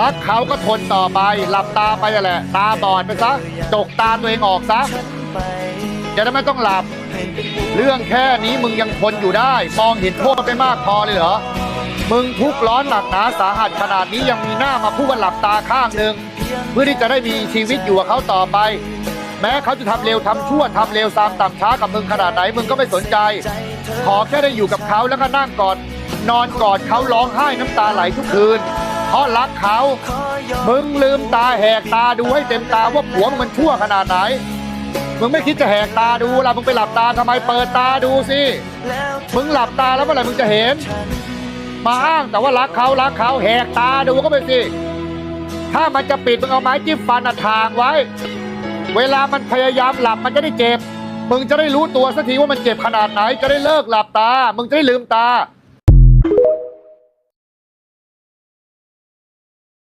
รักเขาก็ทนต่อไป หลับตาไปแหละ ตาบอดไปซะจกตาตัวเองออกซะจะได้ไม่ต้องหลับ เรื่องแค่นี้มึงยังทนอยู่ได้ มองเห็นโทษไปมากพอเลยเหรอ มึงทุกร้อนหนักหนาสาหัสขนาดนี้ยังมีหน้ามาพูดว่าหลับตาข้างหนึ่งเพื่อที่จะได้มีชีวิตอยู่กับเขาต่อไป แม้เขาจะทำเร็วทำชั่วทำเร็วซามต่ำช้ากับมึงขนาดไหนมึงก็ไม่สนใจ ขอแค่ได้อยู่กับเขาแล้วก็นั่งกอดนอนกอดเขาร้องไห้น้ำตาไหลทุกคืน เพราะรักเขา มึงลืมตาแหกตาดูให้เต็มตาว่าผัวมึงมันชั่วขนาดไหน มึงไม่คิดจะแหกตาดูล่ะมึงไปหลับตาทำไมเปิดตาดูสิ มึงหลับตาแล้วเมื่อไหร่มึงจะเห็น มาอ้างแต่ว่ารักเขารักเขาแหกตาดูก็ไปสิ ถ้ามันจะปิดมึงเอาไม้จิ้มฟันอะทางไว้ เวลามันพยายามหลับมันจะได้เจ็บ มึงจะได้รู้ตัวสักทีว่ามันเจ็บขนาดไหน จะได้เลิกหลับตา มึงจะได้ลืมตา